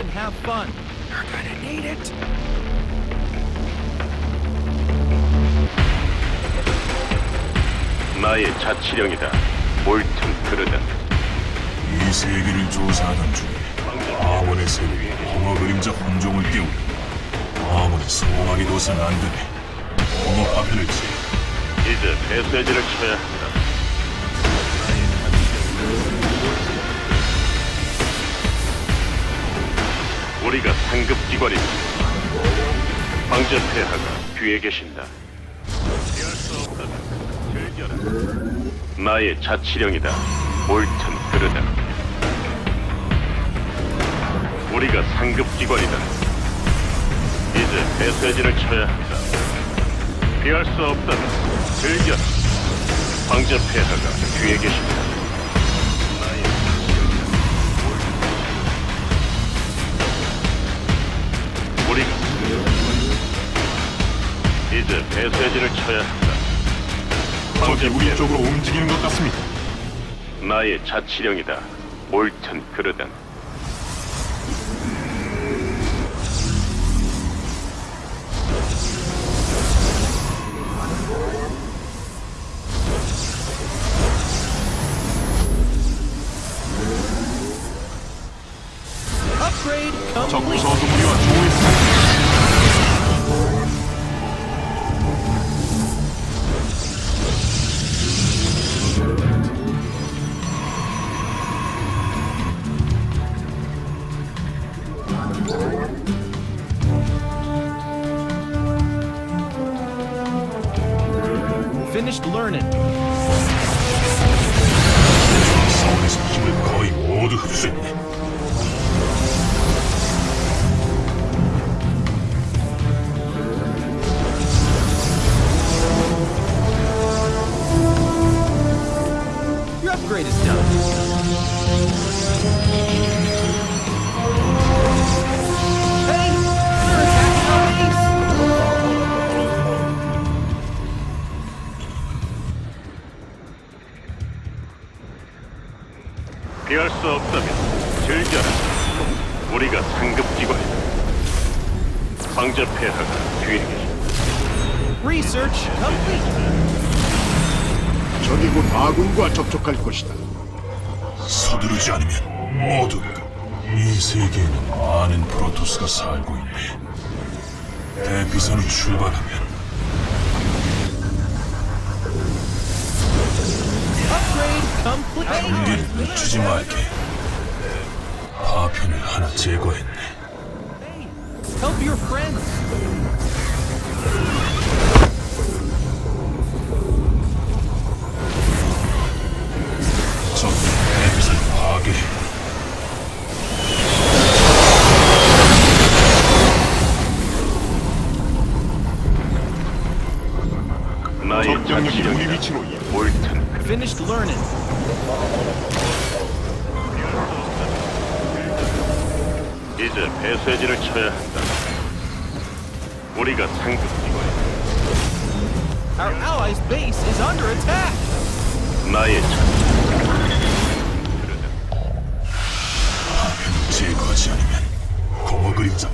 and have fun. You're gonna need it. 나의 자치령이다. 옳든 그르든. 이 세계를 조사하던 중에 아몬의 세력이 홍어 그림자 혼종을 깨우려 아몬이 소망이 둬선 안 되네 홍어 파편을 치 이제 배쇄진을 쳐야 한다. 우리가 상급 기관이다. 황제 폐하가 뒤에 계신다. 피할 수 없다면 즐겨라. 나의 자치령이다. 옳든 그르든. 우리가 상급 기관이다. 이제 배쇄진을 쳐야 한다. 피할 수 없다면 즐겨라. 황제 폐하가 뒤에 계신다. 이제 배쇄진을 쳐야 한다. 적이 우리 쪽으로 움직이는 것 같습니다 나의 자치령이다. 옳든 그르든. Upgrade 적 complete. 구성 동리와 조우했 Finished learning. 수 없다면 즐겨라. 우리가 상급 기관이다. 황제 폐하가 뒤에 계신다. Research complete. 적이 곧 아군과 접촉할 것이다. 서두르지 않으면 모두 이 세계에는 많은 프로토스가 살고 있네 대피선을 출발하면 Upgrade complete. 경계를 늦추지 말게 파편을 하나 제거했네 Help your friends. 적 대피선을 파괴해 나의 적병력이 우리 자치령이다. 위치로 이동 옳든. Finished learning. 이제 배쇄진을 쳐야 한다. 우리가 상급 기관이다. Our allies' base is under attack. 나의 자 파편을 제거하지 않으면 공허 그림자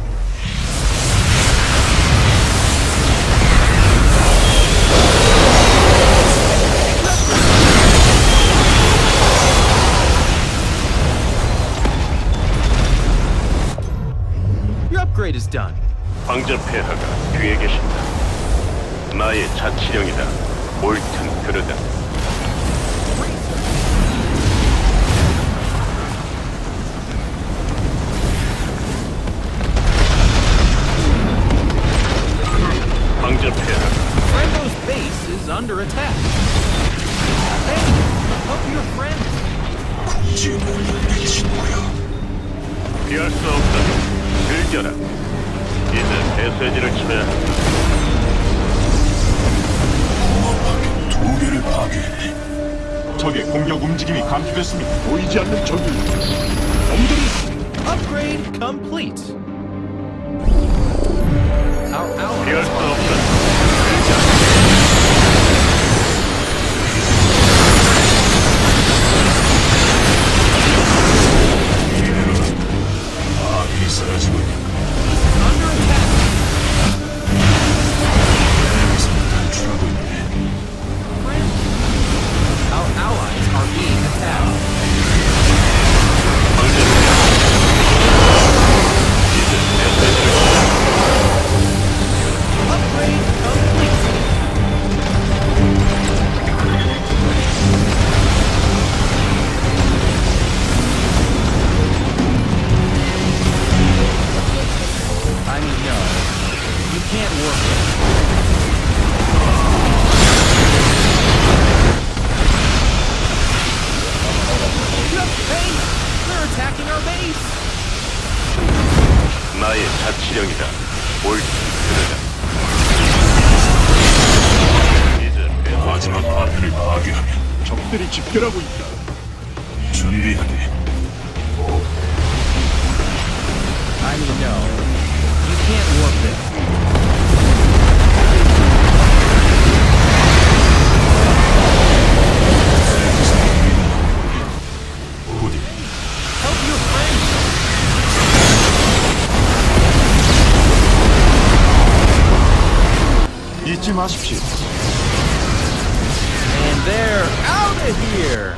Upgrade is done. 황제 폐하가 뒤에 계신다. 나의 자치령이다. 옳든 그르든. 황제 폐하가 Franco's base is under attack. Hey, help your friends. 몰린 내 친구야 피할 수 없다면 즐겨라. 이제 한다. 공허 파편 두 개를 파괴했네 적의 공격 움직임이 감지됐습니다 보이지 않는 적이 놈들이 Upgrade complete. 아비 자치령이다. 옳든 그르다. 이제 마지막 파편을 파괴하면 적들이 집결하고 있다. 잊지 마십시오. And they're out of here!